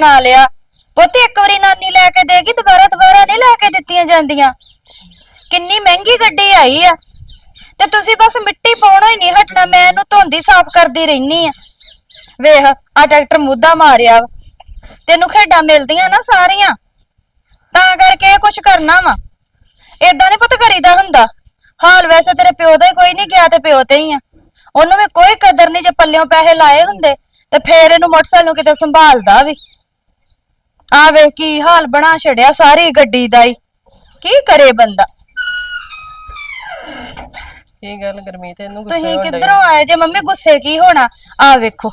ਬਣਾ ਲਿਆ। ਪੁੱਤ, ਇੱਕ ਵਾਰੀ ਨਾਨੀ ਲੈ ਕੇ ਦੇਗੀ, ਦੁਬਾਰਾ ਦੁਬਾਰਾ ਨਹੀਂ ਲੈ ਕੇ ਦਿੱਤੀਆਂ ਜਾਂਦੀਆਂ। ਕਿੰਨੀ ਮਹਿੰਗੀ ਗੱਡੀ ਆਈ ਆ। ਤੇ ਤੁਸੀਂ ਬਸ ਮਿੱਟੀ ਪਾਉਣਾ ਹੀ ਨਹੀਂ ਹਟਣਾ, ਮੈਂ ਇਹਨੂੰ ਧੋਂਦੀ ਸਾਫ਼ ਕਰਦੀ ਰਹਿਨੀ ਆ। ਵੇਖ ਆ ਟਰੈਕਟਰ ਮੁੱਦਾ ਮਾਰਿਆ ਵਾ। ਤੈਨੂੰ ਖੇਡਾਂ ਮਿਲਦੀਆਂ ਨਾ ਸਾਰੀਆਂ। ਤਾਂ ਕਰਕੇ ਇਹ ਕੁਛ ਕਰਨਾ ਵਾ। ਏਦਾਂ ਨਹੀਂ ਪੁੱਤ ਕਰੀਦਾ ਹੁੰਦਾ। ਹਾਲ ਵੈਸੇ ਤੇਰੇ ਪਿਓ ਦਾ ਹੀ ਕੋਈ ਨਹੀਂ ਗਿਆ ਤੇ ਪਿਓ ਤੇ ਹੀ ਆ। ਉਹਨੂੰ ਵੀ ਕੋਈ ਕਦਰ ਨਹੀਂ ਜੇ ਪੱਲਿਓਂ ਪੈਸੇ ਲਾਏ ਹੁੰਦੇ, ਤੇ ਫੇਰ ਇਹਨੂੰ ਮੋਟਰਸਾਈਕਲ ਨੂੰ ਕਿਤੇ ਸੰਭਾਲਦਾ ਵੀ। ਆ ਵੇਖ ਕੀ ਹਾਲ ਬਣਾ ਛੜਿਆ ਸਾਰੀ ਗੱਡੀ ਦਾ ਹੀ। ਕੀ ਕਰੇ ਬੰਦਾ? ਕੀ ਗੱਲ ਗਰਮੀਤ ਇਹਨੂੰ ਗੁੱਸੇ ਤੁਸੀਂ। ਕਿੱਧਰੋਂ ਆਏ ਜੇ ਮੰਮੀ ਗੁੱਸੇ ਕੀ ਹੋਣਾ? ਆ ਵੇਖੋ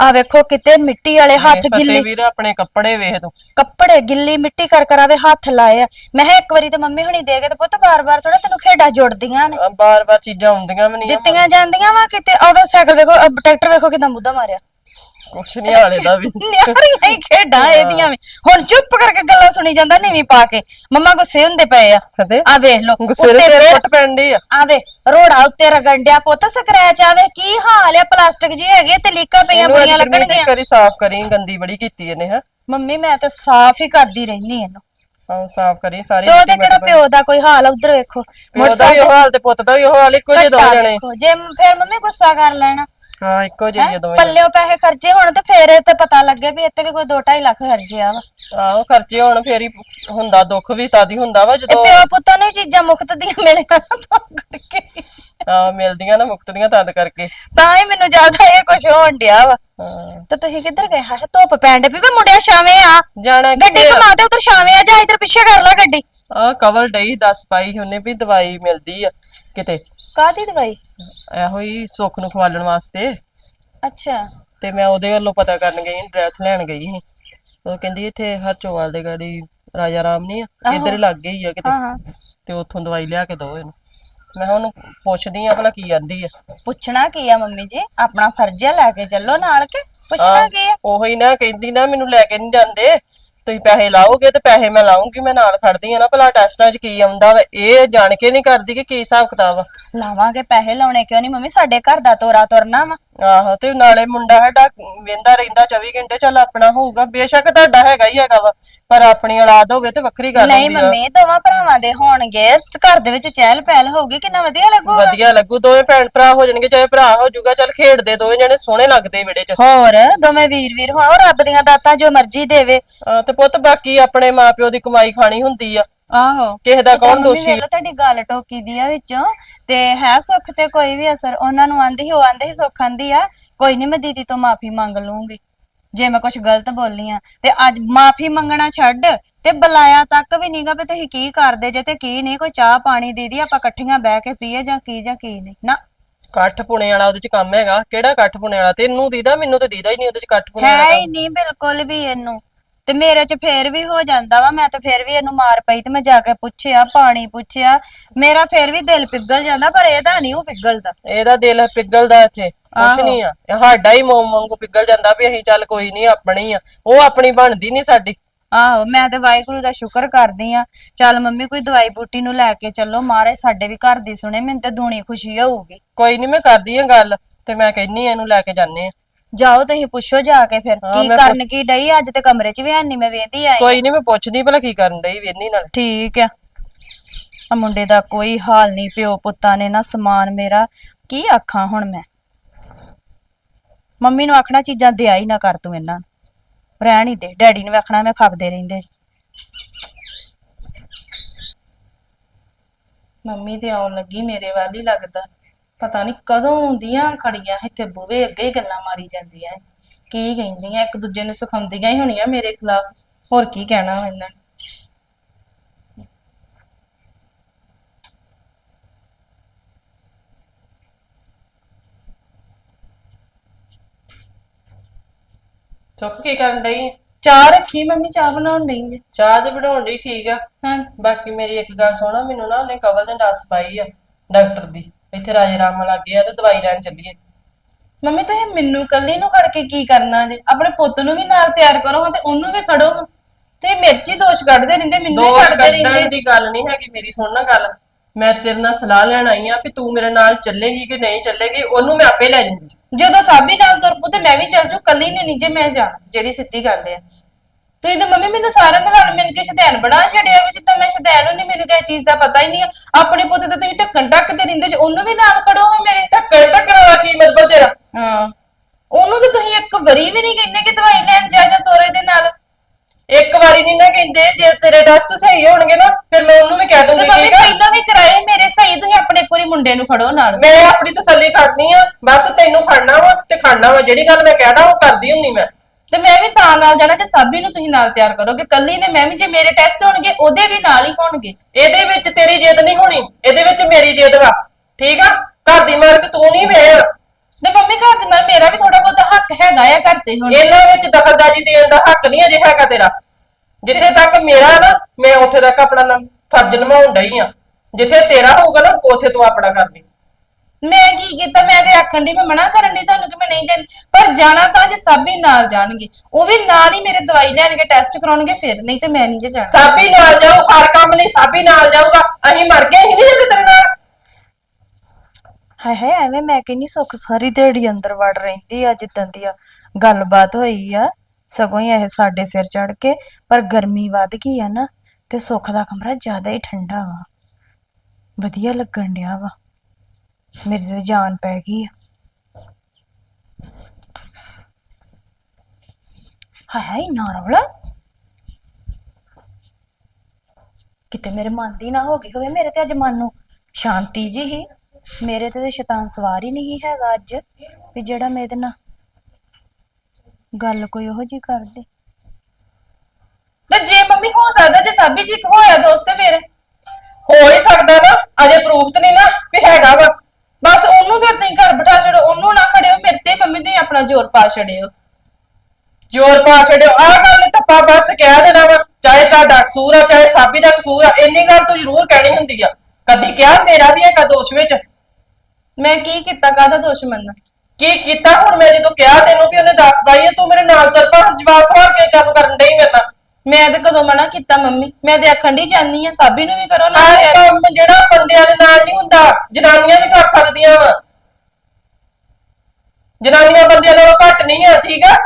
ਆ ਵੇਖੋ ਕਿਤੇ ਮਿੱਟੀ ਵਾਲੇ ਹੱਥ ਗਿੱਲੇ। ਵੀਰ ਆਪਣੇ ਕੱਪੜੇ ਵੇਖ ਤੂੰ। ਕੱਪੜੇ ਗਿੱਲੀ ਮਿੱਟੀ ਕਰ ਕਰਾਵੇ ਹੱਥ ਲਾਏ ਆ। ਮੈਂ ਕਿਹਾ ਇੱਕ ਵਾਰੀ ਤੇ ਮੰਮੀ ਹੁਣੀ ਦੇ ਕੇ ਤੇ ਪੁੱਤ ਬਾਰ-ਬਾਰ ਥੋੜਾ ਤੈਨੂੰ ਖੇਡਾਂ ਜੁੜਦੀਆਂ ਨੇ। ਬਾਰ ਬਾਰ ਚੀਜ਼ਾਂ ਹੁੰਦੀਆਂ ਵੀ ਨਹੀਂ ਦਿੱਤੀਆਂ ਜਾਂਦੀਆਂ ਵਾ ਕਿਤੇ? ਉਹਦਾ ਸਾਈਕਲ ਵੇਖੋ ਅਹ ਟਰੈਕਟਰ ਵੇਖੋ ਕਿਦਾਂ ਮੁੱਦਾ ਮਾਰਿਆ। ਕੁਛ ਨਹੀਂ ਹਾਲੇ ਦਾ ਵੀ। ਨਿਆਰੀਆਂ ਹੀ ਖੇਡਾਂ ਇਹਦੀਆਂ ਵੀ। ਹੁਣ ਚੁੱਪ ਕਰਕੇ ਗੱਲਾਂ ਸੁਣੀ ਜਾਂਦਾ ਨੀਵੀਂ ਪਾ ਕੇ। ਮੰਮਾ ਗੁੱਸੇ ਹੁੰਦੇ ਪਏ ਆ। ਫਤਿਹ ਆ ਵੇਖ ਲੋ ਗੁੱਸੇ ਦੇ ਤੇਰੇ ਫੁੱਟ ਪੈਣ ਡਈ ਆ। ਆਵੇ ਰੋੜਾ ਉੱਤੇ ਰਗੰਡਿਆ ਪੁੱਤ ਸਕਰੈਚ ਆਵੇ ਕੀ ਹਾਲ ਆ? ਪਲਾਸਟਿਕ ਜੀ ਹੈਗੇ ਤੇ ਲੀਕਾਂ ਪਈਆਂ ਇਹਨੂੰ ਅੱਜ ਲੱਗਣਗੀਆਂ। ਕਰੀ ਸਾਫ਼ ਕਰੀ ਗੰਦੀ ਬੜੀ ਕੀਤੀ ਇਹਨੇ ਹਾਂ। ਮੰਮੀ ਮੈਂ ਤਾਂ ਸਾਫ਼ ਹੀ ਕਰਦੀ ਰਹਿਨੀ ਇਹਨੂੰ। ਹਾਂ ਸਾਫ਼ ਕਰੀ ਸਾਰੀ ਤੇ ਉਹਦੇ ਕਿਹੜਾ ਪਿਓ ਦਾ ਕੋਈ ਹਾਲ ਆ, ਉੱਧਰ ਵੇਖੋ। ਪਿਓ ਦਾ ਵੀ ਉਹ ਹਾਲ ਤੇ ਪੁੱਤ ਦਾ ਵੀ ਉਹ ਹਾਲ ਇੱਕੋ ਜਿਹੇ ਦੋ ਘੱਟਾ ਜਣੇ। ਦੇਖੋ, ਜੇ ਮ- ਫਿਰ ਮੰਮੀ ਗੁੱਸਾ ਕਰ ਲੈਣਾ। ਹਾਂ ਇੱਕੋ ਜਿਹੇ ਹੀ? ਆ ਦੋਵੇਂ ਪੱਲਿਓ ਪੈਸੇ ਖਰਚੇ ਹੋਣ ਤੇ ਫੇਰ ਇਹ ਤੇ ਪਤਾ ਲੱਗੇ ਵੀ ਇੱਥੇ ਵੀ ਕੋਈ 2.5 ਲੱਖ ਖਰਚਿਆ ਵਾ। ਆਹੋ ਖਰਚੇ ਹੋਣ ਫੇਰ ਹੀ ਹੁੰਦਾ ਦੁੱਖ ਵੀ ਤਦ ਹੀ ਹੁੰਦਾ ਵਾ ਇਹ ਜਦੋਂ ਪਿਓ ਪੁੱਤਾਂ ਨੂੰ ਹੀ ਚੀਜ਼ਾਂ ਮੁਫਤ ਦੀਆਂ ਮਿਲੀਆਂ ਤਾਂ ਕਰਕੇ। ਆ ਮਿਲਦੀਆਂ ਨਾ ਮੁਕਤ ਦੀਆਂ ਤਦ ਕਰਕੇ। ਤਾਂ ਹੀ ਮੈਨੂੰ ਜ਼ਿਆਦਾ ਇਹ ਕੁਝ ਹੋਣ ਡਿਆ ਵਾ। ਹਾਂ। ਤੇ ਤੁਸੀਂ ਕਿੱਧਰ ਗਏ? ਹਾਂ ਧੁੱਪ ਪੈਣ ਡੇ ਵੀ ਵੇ ਮੁੰਡਿਆ ਛਾਵੇਂ ਆ। ਜਾਣਾ ਗੱਡੀ ਘੁਮਾ ਤੇ ਉਧਰ ਛਾਵੇਂ ਆ ਜਾ ਇਧਰ ਪਿੱਛੇ ਕਰ ਲੈ ਗੱਡੀ। ਆ ਕਵਲ ਡਈ ਦੱਸ ਪਾਈ ਉਹਨੇ ਵੀ ਦਵਾਈ ਮਿਲਦੀ ਆ ਕਿਤੇ। ਕਾਦੀ ਦਵਾਈ? ਇਹੋ ਹੀ ਸੁੱਖ ਨੂੰ ਖਵਾਲਣ ਵਾਸਤੇ। ਅੱਛਾ। ਤੇ ਮੈਂ ਉਹਦੇ ਵੱਲੋਂ ਪਤਾ ਕਰਨ ਗਈ ਡਰੈਸ ਲੈਣ ਗਈ ਸੀ। ਉਹ ਕਹਿੰਦੀ ਇੱਥੇ ਹਰਚੋਵਾਲ ਦੇ ਗਾੜੀ ਰਾਜਾ ਰਾਮ ਨਹੀਂ ਆ ਇੱਧਰ ਹੀ ਲੱਗ ਗਈ ਆ ਕਿਤੇ। ਹਾਂ ਹਾਂ। ਤੇ ਉੱਥੋਂ ਦਵਾਈ ਲਿਆ ਕੇ ਦੋ ਇਹਨੂੰ। ਮੈਂ ਕਿਹਾ ਉਹਨੂੰ ਪੁੱਛਦੀ ਆ ਭਲਾ ਕੀ ਆਂਦੀ ਆ। ਪੁੱਛਣਾ ਕੀ ਆ ਮੰਮੀ ਜੀ? ਆਪਣਾ ਫਰਜ਼ ਆ ਲੈ ਕੇ ਚੱਲੋ ਨਾਲ ਕੇ। ਪੁੱਛਣਾ ਕੀ ਆ? ਉਹੀ ਨਾ ਕਹਿੰਦੀ ਨਾ ਮੈਨੂੰ ਲੈ ਕੇ ਨਹੀਂ ਜਾਂਦੇ। ਤੁਸੀਂ ਪੈਸੇ ਲਾਓਗੇ ਤੇ ਪੈਸੇ ਮੈਂ ਲਾਉਂਗੀ, ਮੈਂ ਨਾਲ ਖੜਦੀ ਆ ਨਾ ਭਲਾ ਟੈਸਟਾਂ 'ਚ ਕੀ ਆਉਂਦਾ ਵਾ। ਇਹ ਜਾਣ ਕੇ ਨਹੀਂ ਕਰਦੀ ਕਿ ਕੀ ਹਿਸਾਬ ਕਿਤਾਬ ਆ। ਲਾਵਾਂਗੇ ਪੈਸੇ ਲਾਉਣੇ ਕਿਉਂ ਨਹੀਂ ਮੰਮੀ, ਸਾਡੇ ਘਰ ਦਾ ਤੋਰਾ ਤੁਰਨਾ ਵਾ। ਆਹੋ ਤੇ ਨਾਲੇ ਮੁੰਡਾ ਸਾਡਾ ਵੇਂਦਾ ਰਹਿੰਦਾ 24 ਘੰਟੇ ਚੱਲ ਆਪਣਾ ਹੋਊਗਾ ਬੇਸ਼ੱਕ ਤੁਹਾਡਾ ਹੈਗਾ ਹੀ ਹੈਗਾ ਵਾ ਪਰ ਆਪਣੀ ਔਲਾਦ ਹੋਵੇ ਤੇ ਵੱਖਰੀ ਗੱਲ ਨਹੀਂ ਹੁੰਦੀ ਆ। ਮੰਮੀ ਦੋਵਾਂ ਭਰਾਵਾਂ ਦੇ ਹੋਣਗੇ ਘਰ ਦੇ ਵਿੱਚ ਚਹਿਲ ਪਹਿਲ ਹੋਊਗੀ ਕਿੰਨਾ ਵਧੀਆ ਲੱਗੂਗਾ? ਵਧੀਆ ਲੱਗੂ ਦੋਵੇਂ ਭੈਣ ਭਰਾ ਹੋ ਜਾਣਗੇ ਚਾਹੇ ਭਰਾ ਹੋ ਜਾਊਗਾ ਚੱਲ ਖੇਡਦੇ ਦੋਵੇਂ ਜਣੇ ਸੋਹਣੇ ਲੱਗਦੇ ਵਿੜੇ 'ਚ। ਹੋਰ ਦੋਵੇਂ ਵੀਰ ਵੀਰ ਹੋਣ ਉਹ ਰੱਬ ਦੀਆਂ ਦਾਤਾਂ ਜੋ ਮਰਜ਼ੀ ਦੇਵੇ। ਤੇ ਪੁੱਤ ਬਾਕੀ ਆਪਣੇ ਮਾਪਿਓ ਦੀ ਕਮਾਈ ਖਾਣੀ ਹੁੰਦੀ ਆ। ਆਹੋ। ਕਿਸੇ ਦਾ ਕੌਣ ਦੋਸ਼ੀ? ਲਓ ਤੁਹਾਡੀ ਗੱਲ ਟੋਕੀ ਦੀ ਆ ਵਿੱਚੋਂ। ਤੇ ਹੈ ਸੁੱਖ ਤੇ ਕੋਈ ਵੀ ਅਸਰ। ਉਹਨਾਂ ਨੂੰ ਆਂਦੀ ਸੀ ਉਹ ਆਂਦੇ ਸੀ ਸੁੱਖ ਆਂਦੀ ਆ। ਕੋਈ ਨਹੀਂ ਮੈਂ ਦੀਦੀ ਤੋਂ ਮਾਫੀ ਮੰਗ ਲੂੰਗੀ। ਜੇ ਮੈਂ ਕੁਝ ਗਲਤ ਬੋਲੀ ਆ। ਤੇ ਅੱਜ ਮਾਫੀ ਮੰਗਣਾ ਛੱਡ। ਤੇ ਬੁਲਾਇਆ ਤੱਕ ਵੀ ਨਹੀਂਗਾ ਵੀ ਤੁਸੀਂ ਕੀ ਕਰਦੇ ਜੇ ਤੇ ਕੀ ਨਹੀਂ ਕੋਈ ਚਾਹ ਪਾਣੀ ਦੀਦੀ ਆਪਾਂ ਇਕੱਠੀਆਂ ਬਹਿ ਕੇ ਪੀਏ ਜਾਂ ਕੀ ਜਾਂ ਕੀ ਨਹੀਂ ਨਾ। ਕੱਠ ਪੁਣੇ ਵਾਲਾ ਉਹਦੇ 'ਚ ਕੰਮ ਹੈਗਾ। ਕਿਹੜਾ ਕੱਠ ਪੁਣੇ ਵਾਲਾ? ਤੈਨੂੰ ਦੀਦਾ ਮੈਨੂੰ ਤੇ ਦੀਦਾ ਹੀ ਨਹੀਂ ਉਹਦੇ 'ਚ ਕੱਠ ਪੁਣੇ ਵਾਲਾ ਹੈ ਹੀ ਨਹੀਂ ਬਿਲਕੁਲ ਵੀ ਇਹਨੂੰ। ਤੇ ਮੇਰੇ ਚ ਫੇਰ ਵੀ ਹੋ ਜਾਂਦਾ ਵਾ ਮੈਂ ਤਾਂ ਫੇਰ ਵੀ ਇਹਨੂੰ ਮਾਰ ਪਈ ਤੇ ਮੈਂ ਜਾ ਕੇ ਪੁੱਛਿਆ ਪਾਣੀ ਪੁੱਛਿਆ ਮੇਰਾ ਫੇਰ ਵੀ ਦਿਲ ਪਿਘਲ ਜਾਂਦਾ ਪਰ ਇਹਦਾ ਨਹੀਂ ਉਹ ਪਿਘਲਦਾ। ਇਹਦਾ ਦਿਲ ਪਿਗਲਦਾ ਇੱਥੇ ਕੁਛ ਨਹੀਂ ਆ। ਇਹ ਸਾਡਾ ਹੀ ਮੋਮ ਵਾਂਗੂ ਪਿਗਲ ਜਾਂਦਾ ਵੀ ਅਸੀਂ ਚੱਲ ਕੋਈ ਨਹੀਂ ਆਪਣੀ ਆ। ਉਹ ਆਪਣੀ ਬਣਦੀ ਨਹੀਂ ਸਾਡੀ। ਆਹੋ ਮੈਂ ਤੇ ਵਾਹਿਗੁਰੂ ਦਾ ਸ਼ੁਕਰ ਕਰਦੀ ਆ। ਚੱਲ ਮੰਮੀ ਕੋਈ ਦਵਾਈ ਬੂਟੀ ਨੂੰ ਲੈ ਕੇ ਚੱਲੋ ਮਾਰੇ ਸਾਡੇ ਵੀ ਘਰ ਦੀ ਸੁਣੇ ਮੈਨੂੰ ਤੇ ਦੂਣੀ ਖੁਸ਼ੀ ਹੋਊਗੀ। ਕੋਈ ਨਹੀਂ ਮੈਂ ਕਰਦੀ ਆ ਗੱਲ ਤੇ ਮੈਂ ਕਹਿੰਨੀ ਆ ਇਹਨੂੰ ਲੈ ਕੇ ਜਾਂਦੇ ਆ। ਜਾਓ ਤੁਸੀਂ ਪੁੱਛੋ ਜਾ ਕੇ ਫਿਰ ਹਾਂ, ਕੀ ਮੈਂ ਕਰਨ ਕੀ ਡਈ? ਅੱਜ ਤੇ ਕਮਰੇ 'ਚ ਵੀ ਹੈ ਨਹੀਂ ਮੈਂ ਵੇਖਦੀ ਆਈ ਕੋਈ ਨਹੀਂ ਮੈਂ ਪੁੱਛਦੀ ਭਲਾ ਕੀ ਕਰਨ ਡਈ ਵੇਨੀ ਨਾਲ। ਠੀਕ ਆ। ਆ ਮੁੰਡੇ ਦਾ ਕੋਈ ਹਾਲ ਨਹੀਂ ਪਿਓ ਪੁੱਤਾਂ ਨੇ ਨਾ ਸਮਾਨ ਮੇਰਾ। ਕੀ ਆਖਾਂ ਹੁਣ ਮੈਂ? ਮੰਮੀ ਨੂੰ ਆਖਣਾ ਚੀਜ਼ਾਂ ਦਿਆ ਹੀ ਨਾ ਕਰ ਤੂੰ ਇਹਨਾਂ ਨੂੰ। ਰਹਿਣ ਹੀ ਦੇ। ਡੈਡੀ ਨੂੰ ਵੀ ਆਖਣਾ ਮੈਂ ਖਾਪਦੇ ਰਹਿੰਦੇ। ਮੰਮੀ ਤੇ ਆਉਣ ਲੱਗੀ ਮੇਰੇ ਵੱਲ ਹੀ ਲੱਗਦਾ। ਪਤਾ ਨਹੀਂ ਕਦੋਂ ਆਉਂਦੀਆਂ ਖੜੀਆਂ ਇੱਥੇ ਬੂਵੇ ਅੱਗੇ ਹੀ ਗੱਲਾਂ ਮਾਰੀ ਜਾਂਦੀਆਂ ਕੀ ਕਹਿੰਦੀਆਂ ਇੱਕ ਦੂਜੇ ਨੂੰ ਸਿਖਾਉਂਦੀਆਂ ਹੀ ਹੋਣੀਆਂ ਮੇਰੇ ਖਿਲਾਫ। ਹੋਰ ਕੀ ਕਹਿਣਾ ਵਾ ਇਹਨਾਂ ਨੇ। ਚੁੱਕ ਕੀ ਕਰਨ ਡਈ ਚਾਹ ਰੱਖੀ ਮੰਮੀ ਚਾਹ ਬਣਾਉਣ ਜੇ ਚਾਹ ਤੇ ਬਣਾਉਣ ਡਈ ਠੀਕ ਆ। ਹਾਂ। ਬਾਕੀ ਮੇਰੀ ਇੱਕ ਗੱਲ ਸੁਣੋ ਮੈਨੂੰ ਨਾ ਉਹਨੇ ਕਵਲ ਨੇ ਦੱਸ ਪਾਈ ਆ ਡਾਕਟਰ ਦੀ। ਇੱਥੇ ਰਾਜੇ ਰਾਮ ਲੱਗੇ ਆ ਤੇ ਦਵਾਈ ਲੈਣ ਚੱਲੀਏ। ਮੰਮੀ ਤੁਸੀਂ ਮੈਨੂੰ ਕੱਲੀ ਨੂੰ ਖੜ ਕੇ ਕੀ ਕਰਨਾ ਜੇ? ਆਪਣੇ ਪੁੱਤ ਨੂੰ ਵੀ ਨਾਲ ਤਿਆਰ ਕਰੋ ਹਾਂ ਤੇ ਉਹਨੂੰ ਵੀ ਖੜੋ ਹਾਂ। ਤੇ ਮਿਰਚੀ ਦੋਸ਼ ਕੱਢਦੇ ਰਹਿੰਦੇ ਮੈਨੂੰ ਵੀ ਕੱਢਦੇ ਰਹਿੰਦੇ ਕੱਢਣ ਦੀ ਗੱਲ ਨਹੀਂ ਹੈਗੀ ਮੇਰੀ ਸੁਣ ਨਾ ਗੱਲ। ਮੈਂ ਤੇਰੇ ਨਾਲ ਸਲਾਹ ਲੈਣ ਆਈ ਆ ਵੀ ਤੂੰ ਮੇਰੇ ਨਾਲ ਚੱਲੇਗੀ ਕਿ ਨਹੀਂ ਚੱਲੇਗੀ ਉਹਨੂੰ ਮੈਂ ਆਪੇ ਲੈ ਜਾਊਂਗੀ। ਜਦੋਂ ਸਾਬੀ ਨਾਲ ਤੁਰ ਪੂ ਤੇ ਮੈਂ ਵੀ ਚੱਲ ਜੂ ਕੱਲੀ ਨੇ ਨਹੀਂ ਜੇ ਮੈਂ ਜਾਣਾ ਜਿਹੜੀ ਸਿੱਧੀ ਗੱਲ ਹੈ ਤੁਸੀਂ ਤਾਂ ਮੰਮੀ ਮੈਨੂੰ ਸਾਰਿਆਂ ਨਾਲ ਰਲ ਮਿਲ ਕੇ ਸ਼ੈਤਾਨ ਬਣਾ ਛੜਿਆ ਵਿੱਚ ਤਾਂ ਮੈਂ ਸ਼ੈਤਾਨ ਨੂੰ ਨਹੀਂ ਮੈਨੂੰ ਕਿਸੇ ਚੀਜ਼ ਦਾ ਪਤਾ ਹੀ ਨਹੀਂ ਆ। ਆਪਣੇ ਪੁੱਤ ਤੇ ਤੁਸੀਂ ਢੱਕਣ ਢੱਕਦੇ ਰਹਿੰਦੇ ਜੇ ਉਹਨੂੰ ਵੀ ਨਾਲ ਖੜੋ ਹਾਂ ਮੇਰੇ। ਟੱਕਰ ਟੱਕਰ ਵਾਲਾ ਕੀ ਮਤਲਬ ਤੇਰਾ? ਹਾਂ। ਉਹਨੂੰ ਤਾਂ ਤੁਸੀਂ ਇੱਕ ਵਾਰੀ ਵੀ ਨਹੀਂ ਕਹਿੰਦੇ ਕਿ ਦਵਾਈ ਲੈਣ ਜਾ ਜਾ ਤੋਰੇ ਦੇ ਨਾਲ। ਇੱਕ ਵਾਰੀ ਨਹੀਂ ਨਾ ਕਹਿੰਦੇ ਜੇ ਤੇਰੇ ਟੈਸਟ ਸਹੀ ਹੋਣਗੇ ਨਾ ਫਿਰ ਮੈਂ ਉਹਨੂੰ ਵੀ ਕਹਿ ਤੇ ਦੂੰਗੀ ਮੰਮੀ ਠੀਕ ਆ? ਪਹਿਲਾਂ ਵੀ ਕਰਾਏ ਮੇਰੇ ਸਹੀ ਤੁਸੀਂ ਆਪਣੇ ਇੱਕ ਵਾਰੀ ਮੁੰਡੇ ਨੂੰ ਖੜੋ ਨਾਲ। ਮੈਂ ਆਪਣੀ ਤਸੱਲੀ ਕਰਨੀ ਆ ਬਸ ਤੈਨੂੰ ਖੜਨਾ ਵਾ ਤੇ ਖੜਨਾ ਵਾ ਜਿਹੜੀ ਗੱਲ ਮੈਂ ਕਹਿਦਾ ਉਹ ਕਰਦੀ ਹੁੰਨੀ ਮੈਂ। ਤੇ ਮੈਂ ਵੀ ਤਾਂ ਨਾਲ ਜਾਣਾ ਕਿ ਸਾਬੀ ਨੂੰ ਤੁਸੀਂ ਨਾਲ ਤਿਆਰ ਕਰੋਗੇ। ਕੱਲੀ ਨੇ ਮੈਂ ਵੀ ਜੇ ਮੇਰੇ ਟੈਸਟ ਹੋਣਗੇ ਉਹਦੇ ਵੀ ਨਾਲ ਹੀ ਹੋਣਗੇ। ਇਹਦੇ ਵਿੱਚ ਤੇਰੀ ਜਿੱਦ ਨਹੀਂ ਹੋਣੀ ਇਹਦੇ ਵਿੱਚ ਮੇਰੀ ਜਿੱਦ ਵਾ। ਠੀਕ ਆ? ਘਰ ਦੀ ਮਾਲਕ ਤੂੰ ਨਹੀਂ ਮੈਂ ਆ। ਤੇ ਮੰਮੀ ਘਰ ਦੇ ਨਾਲ ਮੇਰਾ ਵੀ ਥੋੜਾ ਬਹੁਤਾ ਹੱਕ ਹੈਗਾ ਆ ਘਰ ਤੇ ਹੁਣ। ਇਹਨਾਂ ਵਿੱਚ ਦਖਲਦਾਜੀ ਦੇਣ ਦਾ ਹੱਕ ਨਹੀਂ ਅਜੇ ਹੈਗਾ ਤੇਰਾ। ਜਿੱਥੇ ਤੱਕ ਮੇਰਾ ਨਾ ਮੈਂ ਉੱਥੇ ਤੱਕ ਆਪਣਾ ਨਾ ਫਰਜ਼ ਨਿਭਾਉਣ ਡਈ ਆ। ਜਿੱਥੇ ਤੇਰਾ ਹੋਊਗਾ ਨਾ ਉੱਥੇ ਤੂੰ ਆਪਣਾ ਕਰ ਲਈ ਮੈਂ ਕੀ ਕੀਤਾ? ਮੈਂ ਤੇ ਆਖਣ ਦੀ ਮੈਂ ਮਨਾ ਕਰਨ ਦੀ ਤੁਹਾਨੂੰ ਕਿ ਮੈਂ ਨਹੀਂ ਜਾਣੀ ਪਰ ਜਾਣਾ ਤਾਂ ਜੇ ਸਾਬੀ ਨਾਲ ਜਾਣਗੇ। ਉਹ ਵੀ ਨਾਲ ਹੀ ਮੇਰੇ ਦਵਾਈ ਲੈਣਗੇ ਟੈਸਟ ਕਰਾਉਣਗੇ ਫਿਰ। ਨਹੀਂ ਤੇ ਮੈਂ ਨਹੀਂ ਜੇ ਜਾਣਾ। ਸਾਬੀ ਨਾਲ ਜਾਓ ਹਰ ਕੰਮ ਲਈ ਸਾਬੀ ਨਾਲ ਜਾਊਗਾ। ਅਸੀਂ ਮਰ ਗਏ ਹੀ ਨਹੀਂ ਜਾਂਦੇ ਤੇਰੇ ਨਾਲ। ਹਾਏ ਹਾਏ ਐਵੇਂ ਮੈਂ ਕਹਿੰਨੀ ਸੁੱਖ ਸਾਰੀ ਦਿਹਾੜੀ ਅੰਦਰ ਵੜ ਰਹਿੰਦੀ ਆ ਜਿੱਦਾਂ ਦੀ ਆ ਗੱਲਬਾਤ ਹੋਈ ਆ। ਸਗੋਂ ਹੀ ਇਹ ਸਾਡੇ ਸਿਰ ਚੜ ਕੇ ਪਰ ਗਰਮੀ ਵੱਧ ਗਈ ਆ ਨਾ ਤੇ ਸੁੱਖ ਦਾ ਕਮਰਾ ਜ਼ਿਆਦਾ ਹੀ ਠੰਡਾ ਵਾ। ਵਧੀਆ ਲੱਗਣ ਡਿਆ ਵਾ। ਮੇਰੀ ਤੇ ਜਾਨ ਪੈ ਗਈ ਆ। ਹਾਏ ਨਾ ਰੌਲਾ। ਕਿਤੇ ਮੇਰੇ ਮਨ ਦੀ ਨਾ ਹੋ ਗਈ ਹੋਵੇ, ਮੇਰੇ ਤੇ ਅੱਜ ਮਨ ਨੂੰ ਸ਼ਾਂਤੀ ਜੀ ਹੀ ਮੇਰੇ ਤੇ ਤਾਂ ਸ਼ੈਤਾਨ ਸਵਾਰ ਹੀ ਨਹੀਂ ਹੈਗਾ ਅੱਜ, ਵੀ ਜਿਹੜਾ ਮੇਰੇ ਨਾਲ ਗੱਲ ਕੋਈ ਉਹੋ ਜੀ ਕਰਦੇ ਤੇ ਜੇ ਮੰਮੀ ਹੋ ਸਕਦਾ, ਜੇ ਸਾਬੀ ਜੀ ਹੋਇਆ ਦੋਸਤ ਫਿਰ। ਹੋ ਹੀ ਸਕਦਾ ਨਾ, ਅਜੇ ਪ੍ਰੂਫ ਤੇ ਨਹੀਂ ਨਾ ਵੀ ਹੈਗਾ ਵਾ। ਬਸ ਉਹਨੂੰ ਫਿਰ ਤੁਸੀਂ ਘਰ ਬਿਠਾ ਛੜੋ ਉਹਨੂੰ ਨਾ ਖੜਿਓ ਮੇਰੇ ਤੇ ਮੰਮੀ ਤੁਸੀਂ ਆਪਣਾ ਜ਼ੋਰ ਪਾ ਛੜਿਓ ਜ਼ੋਰ ਪਾ ਛੱਡਿਓ ਆਹ ਗੱਲ ਧੱਪਾ ਬਸ ਕਹਿ ਦੇਣਾ ਵਾ ਚਾਹੇ ਤੁਹਾਡਾ ਕਸੂਰ ਆ ਚਾਹੇ ਸਾਬੀ ਦਾ ਕਸੂਰ ਆ ਇੰਨੀ ਗੱਲ ਤੂੰ ਜ਼ਰੂਰ ਕਹਿਣੀ ਹੁੰਦੀ ਆ। ਕਦੀ ਕਿਹਾ ਮੇਰਾ ਵੀ ਹੈਗਾ ਦੋਸ਼ ਵਿੱਚ? ਮੈਂ ਕੀ ਕੀਤਾ ਕਾਹਦਾ ਦੋਸ਼ ਮੰਨਾ ਕੀ ਕੀਤਾ ਹੁਣ ਮੈਂ ਜਦੋਂ ਕਿਹਾ ਤੈਨੂੰ ਵੀ ਉਹਨੇ ਦੱਸ ਆ, ਤੂੰ ਮੇਰੇ ਨਾਲ ਤੁਰ ਪਾ ਜਵਾਬ ਸਵਾਲ ਕੇ ਕੰਮ ਕਰਨ ਡਈ ਮੇਰੇ ਨਾਲ। ਮੈਂ ਤੇ ਕਦੋਂ ਮਨਾ ਕੀਤਾ ਮੰਮੀ? ਮੈਂ ਤੇ ਆਖਣ ਦੀ ਜਾਂਦੀ ਆ ਸਾਬੀ ਨੂੰ ਵੀ ਕਰੋ ਨਾ ਹਰ ਕੰਮ ਜਿਹੜਾ ਬੰਦਿਆਂ ਦੇ ਨਾਲ ਨਹੀਂ ਹੁੰਦਾ ਜਨਾਨੀਆਂ ਵੀ ਕਰ ਸਕਦੀਆਂ ਵਾ। ਜਨਾਨੀਆਂ ਬੰਦਿਆਂ ਨਾਲੋਂ ਘੱਟ ਨਹੀਂ ਆ ਠੀਕ ਆ?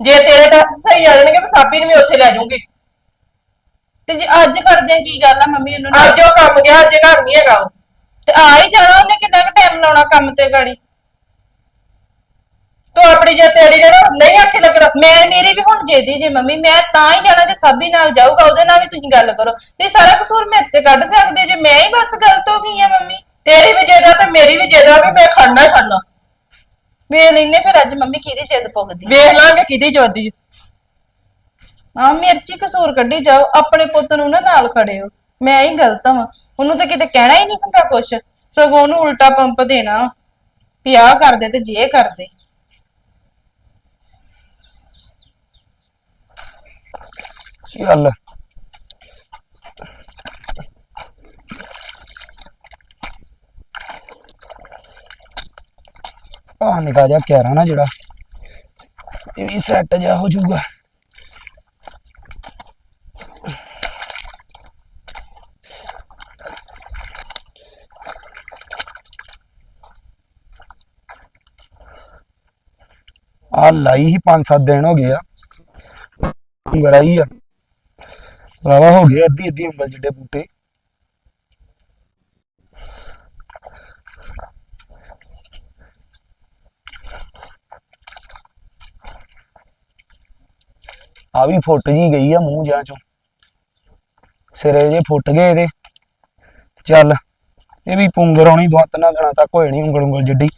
ਜੇ ਤੇਰੇ ਟੈਸਟ ਸਹੀ ਆ ਜਾਣਗੇ ਮੈਂ ਸਾਬੀ ਨੂੰ ਵੀ ਉੱਥੇ ਲੈ ਜਾਊਂਗੀ। ਤੇ ਜੇ ਅੱਜ ਕਰਦੇ ਆ ਕੀ ਗੱਲ ਆ ਮੰਮੀ ਨਾਲ? ਅੱਜ ਉਹ ਕੰਮ ਗਿਆ ਅੱਜ ਘਰ ਨਹੀਂ ਹੈਗਾ ਉਹ। ਤੇ ਆ ਹੀ ਜਾਣਾ ਉਹਨੇ ਕਿੰਨਾ ਕੁ ਟਾਈਮ ਲਾਉਣਾ ਕੰਮ ਤੇ ਗਾੜੀ? ਤੂੰ ਆਪਣੀ ਜੇ ਤੇੜੀ ਜਿਹੜਾ ਨਹੀਂ ਆਖੇ ਲੱਗਣਾ। ਮੈਂ ਮੇਰੀ ਵੀ ਹੁਣ ਜੇਦੀ ਜੇ ਮੰਮੀ ਮੈਂ ਤਾਂ ਹੀ ਜਾਣਾ ਜੇ ਸਾਬੀ ਨਾਲ ਜਾਊਗਾ ਉਹਦੇ ਨਾਲ ਵੀ ਤੁਸੀਂ ਗੱਲ ਕਰੋ। ਤੇ ਸਾਰਾ ਕਸੂਰ ਮੇਰੇ ਤੇ ਕੱਢ ਸਕਦੇ ਜੇ ਮੈਂ ਹੀ ਬਸ ਗਲਤ ਹੋ ਗਈ ਆ ਮੰਮੀ। ਤੇਰੀ ਵੀ ਜਿਹਦਾ ਤੇ ਮੇਰੀ ਵੀ ਜਿਹਦਾ ਵੀ ਮੈਂ ਖੜਨਾ ਹੀ ਖੜਨਾ ਵੇਖ ਲੈਨੇ ਫਿਰ ਅੱਜ ਮੰਮੀ ਕਿਹਦੀ ਜਿੱਦ ਪੁੱਗਦੀ ਵੇਖ ਲਾਂਗੇ ਕਿਹਦੀ ਜੋਦੀ ਆ। ਮਿਰਚੀ ਕਸੂਰ ਕੱਢੀ ਜਾਓ ਆਪਣੇ ਪੁੱਤ ਨੂੰ ਨਾ ਨਾਲ ਖੜਿਓ। ਮੈਂ ਹੀ ਗਲਤ ਹਾਂ ਉਹਨੂੰ ਤਾਂ ਕਿਤੇ ਕਹਿਣਾ ਹੀ ਨਹੀਂ ਹੁੰਦਾ ਕੁਛ। ਸਗੋਂ ਉਹਨੂੰ ਉਲਟਾ ਪੰਪ ਦੇਣਾ। ਵੀ ਆਹ ਕਰਦੇ ਤੇ ਜੇ ਕਰਦੇ। ਚੱਲ ਆ? ਨਿਕਾ ਜਾ ਕਿਆਰਾ ਨਾ ਜਿਹੜਾ। ਇਹ ਵੀ ਸੈੱਟ ਜਾ ਹੋ ਜਾਊਗਾ। ਆ ਲਾਈ ਹੀ 5-7 ਦਿਨ ਹੋ ਗਏ ਆ। ਗਰਾਈ ਆ। ਵਾਵਾ ਹੋ ਗਏ ਅੱਧੀ ਅੱਧੀ ਉਂਗਲ ਜਿੱਡੇ ਬੂਟੇ। ਆ ਵੀ ਫੁੱਟ ਜੀ ਗਈ ਆ ਮੂੰਹ ਜਾਂ ਚੋਂ। ਸਿਰੇ ਜੇ ਫੁੱਟ ਗਏ ਇਹਦੇ। ਚੱਲ, ਇਹ ਵੀ ਪੁੰਗਰ ਆਉਣੀ ਦੋ ਤਿੰਨਾਂ ਦਿਨਾਂ ਤੱਕ ਹੋਏ ਨਹੀਂ ਉਂਗਲ ਉਂਗਲ ਜਿੱਡੀ।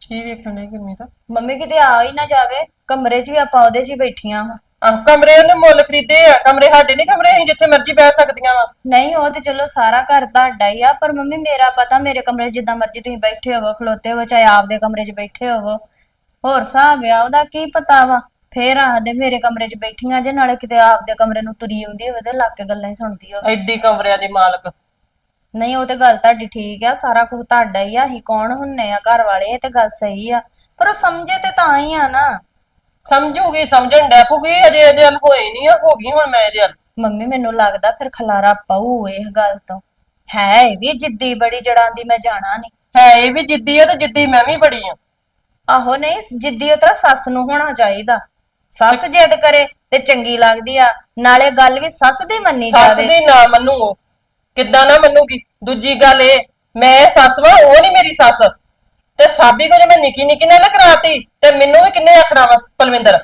ਕੀ ਵੇਖਣ ਨਹੀਂ ਕਿੰਨੀ ਮੰਮੀ ਕਿਤੇ ਆ ਹੀ ਨਾ ਜਾਵੇ, ਕਮਰੇ 'ਚ ਵੀ ਆਪਾਂ ਉਹਦੇ 'ਚ ਹੀ ਬੈਠੀਆਂ ਵਾਂ। ਆਹ ਕਮਰੇ ਉਹਨੇ ਮੁੱਲ ਖਰੀਦੇ ਆ ਕਮਰੇ ਸਾਡੇ ਨਹੀਂ ਕਮਰੇ ਅਸੀਂ ਜਿੱਥੇ ਮਰਜ਼ੀ ਬੈ ਸਕਦੀਆਂ ਵਾ। ਨਹੀਂ ਉਹ ਤੇ ਚਲੋ ਸਾਰਾ ਘਰ ਤੁਹਾਡਾ ਹੀ ਆ ਪਰ ਮੰਮੀ ਮੇਰਾ ਪਤਾ ਮੇਰੇ ਕਮਰੇ 'ਚ ਜਿੱਦਾਂ ਮਰਜ਼ੀ ਤੁਸੀਂ ਬੈਠੇ ਹੋਵੋ ਖਲੋਤੇ ਹੋਵੋ ਚਾਹੇ ਆਪਦੇ ਕਮਰੇ 'ਚ ਬੈਠੇ ਹੋਵੋ। ਹੋਰ ਹਿਸਾਬ ਆ ਉਹਦਾ ਕੀ ਪਤਾ ਵਾ? ਫੇਰ ਆਖਦੇ ਮੇਰੇ ਕਮਰੇ 'ਚ ਬੈਠੀਆਂ ਜੇ ਨਾਲੇ ਕਿਤੇ ਆਪਦੇ ਕਮਰੇ ਨੂੰ ਤੁਰੀ ਆਉਂਦੀ ਹੋਵੇ ਤੇ ਲੱਗ ਕੇ ਗੱਲਾਂ ਹੀ ਸੁਣਦੀ ਹੋਵੇ। ਐਡੀ ਕਮਰਿਆਂ ਦੀ ਮਾਲਕ। ਨਹੀਂ ਉਹ ਤੇ ਗੱਲ ਤੁਹਾਡੀ ਠੀਕ ਆ ਸਾਰਾ ਕੁਝ ਤੁਹਾਡਾ ਹੀ ਆ ਅਸੀਂ ਕੌਣ ਹੁੰਨੇ ਆ ਘਰ ਵਾਲੇ ਇਹ ਤੇ ਗੱਲ ਸਹੀ ਆ। ਪਰ ਉਹ ਸਮਝੇ ਤੇ ਤਾਂ ਹੀ ਆ ਨਾ। ਸਮਝੂਗੀ ਸਮਝਣ ਡੈ ਪੂਗੀ ਅਜੇ ਇਹਦੇ ਹਲ ਹੋਏ ਨਹੀਂ ਆ ਹੋ ਗਈ ਹੁਣ ਮੈਂ ਇਹਦੇ ਹਲ ਮੰਮੀ ਮੈਨੂੰ ਲੱਗਦਾ ਫਿਰ ਖਲਾਰਾ ਪਾਊ ਇਹ ਗੱਲ ਤੋਂ। ਹੈ ਇਹ ਵੀ ਜਿੱਦੀ ਬੜੀ ਜੜਾਂ ਦੀ ਮੈਂ ਜਾਣਾ ਨਹੀਂ ਹੈ ਇਹ ਵੀ ਜਿੱਦੀ ਆ ਤੇ ਜਿੱਦੀ ਮੈਂ ਵੀ ਬੜੀ ਆ। ਆਹੋ ਨਹੀਂ ਜਿੱਦੀ ਤਾਂ ਸੱਸ ਨੂੰ ਹੋਣਾ ਚਾਹੀਦਾ। ਸੱਸ ਜਿੱਦ ਕਰੇ ਤੇ ਚੰਗੀ ਲੱਗਦੀ ਆ। ਨਾਲੇ ਗੱਲ ਵੀ ਸੱਸ ਦੀ ਮੰਨੀ ਸੱਸ ਜਾਵੇ ਦੀ ਨਾ ਮੰਨੂ ਉਹ ਕਿੱਦਾਂ ਨਾ ਮੰਨੂਗੀ। ਦੂਜੀ ਗੱਲ ਇਹ ਮੈਂ ਸੱਸ ਵਾਂ ਉਹ ਨਹੀਂ ਮੇਰੀ ਸੱਸ। ਤੇ ਸਾਬੀ ਕੋ ਜੇ ਮੈਂ ਨਿੱਕੀ ਨਿੱਕੀ ਨਾਲ ਕਰਾਤੀ ਤੇ ਮੈਨੂੰ ਵੀ ਕਿੰਨੇ ਆਖਣਾ ਵਾ ਪਲਵਿੰਦਰ?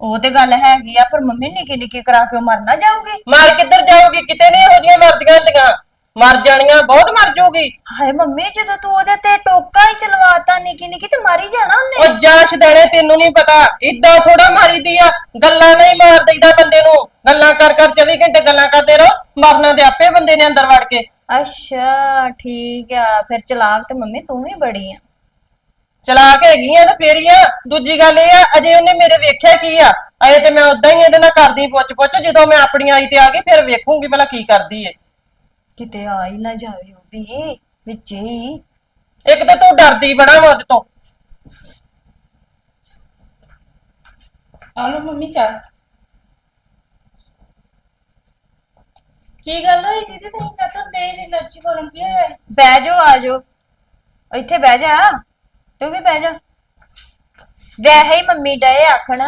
ਉਹ ਤੇ ਗੱਲ ਹੈਗੀ ਆ ਪਰ ਮੰਮੀ ਨਿੱਕੀ ਨਿੱਕੀ ਕਰਾ ਕੇ ਉਹ ਮਰ ਨਾ ਜਾਊਗੀ। ਮਾਰ ਕਿੱਧਰ ਜਾਊਗੀ? ਕਿਤੇ ਨਹੀਂ ਇਹੋ ਜਿਹੀਆਂ ਮਰਦੀਆਂ ਹੁੰਦੀਆਂ। ਮਰ ਜਾਣੀਆਂ ਬਹੁਤ ਮਰ ਜਾਊਗੀ ਹਾਏ ਮੰਮੀ ਜਦੋਂ ਤੂੰ ਉਹਦੇ ਤੇ ਟੋਕਾ ਹੀ ਚਲਵਾਤਾ ਨਿੱਕੀ ਨਿੱਕੀ ਤੇ ਮਾਰੀ ਜਾਣਾ ਉਹਨੇ। ਉਹ ਜਾਸ਼ ਦੇਣੇ ਤੈਨੂੰ ਨਹੀਂ ਪਤਾ। ਇਦਾਂ ਥੋੜਾ ਮਾਰੀਦੀ ਆ। ਗੱਲਾਂ ਨਹੀਂ ਮਾਰ ਦਈਦਾ ਬੰਦੇ ਨੂੰ। ਗੱਲਾਂ ਕਰ ਕਰ 24 ਘੰਟੇ ਗੱਲਾਂ ਕਰਦੇ ਰਹੋ। ਮਰਨਾ ਤੇ ਆਪੇ ਬੰਦੇ ਨੇ ਅੰਦਰ ਵੜ ਕੇ। ਅੱਛਾ ਠੀਕ ਆ। ਫਿਰ ਚਲਾਕ ਤੇ ਮੰਮੀ ਤੂੰ ਹੀ ਬੜੀ ਆ। ਚਲਾ ਕੇ ਹੈਗੀਆਂ ਤੇ ਫੇਰ ਹੀ ਆ। ਦੂਜੀ ਗੱਲ ਇਹ ਆ ਅਜੇ ਉਹਨੇ ਮੇਰੇ ਵੇਖਿਆ ਕੀ ਆ? ਅਜੇ ਤੇ ਮੈਂ ਉਦਾਂ ਹੀ ਇਹਦੇ ਨਾਲ ਕਰਦੀ ਪੁੱਛ ਪੁੱਛ ਜਦੋਂ ਮੈਂ ਆਪਣੀ ਆਈ ਤੇ ਆ ਗਈ ਫਿਰ ਵੇਖੂੰਗੀ ਭਲਾ ਕੀ ਕਰਦੀ ਏ। ਕਿਤੇ ਆ ਹੀ ਨਾ ਜਾਵੇ ਉਹ ਵੀ ਵਿੱਚ ਹੀ। ਇੱਕ ਤਾਂ ਤੂੰ ਡਰਦੀ ਬੜਾ ਵਾ ਉਹਦੇ ਤੋਂ। ਆ ਲਓ ਮੰਮੀ ਚਾਹ। ਕੀ ਗੱਲ ਹੋਈ ਦੀਦੀ? ਤੁਸੀਂ ਨਾ ਤਾਂ ਦੇ ਐਨਰਜੀ ਬੋਲਣ ਕੀ ਹੋਇਆ? ਬਹਿ ਜਾਓ ਆ ਜਾਓ। ਇੱਥੇ ਬਹਿ ਜਾ। ਤੂੰ ਵੀ ਬਹਿ ਜਾ। ਵੈਸੇ ਹੀ ਮੰਮੀ ਡਏ ਆਖਣ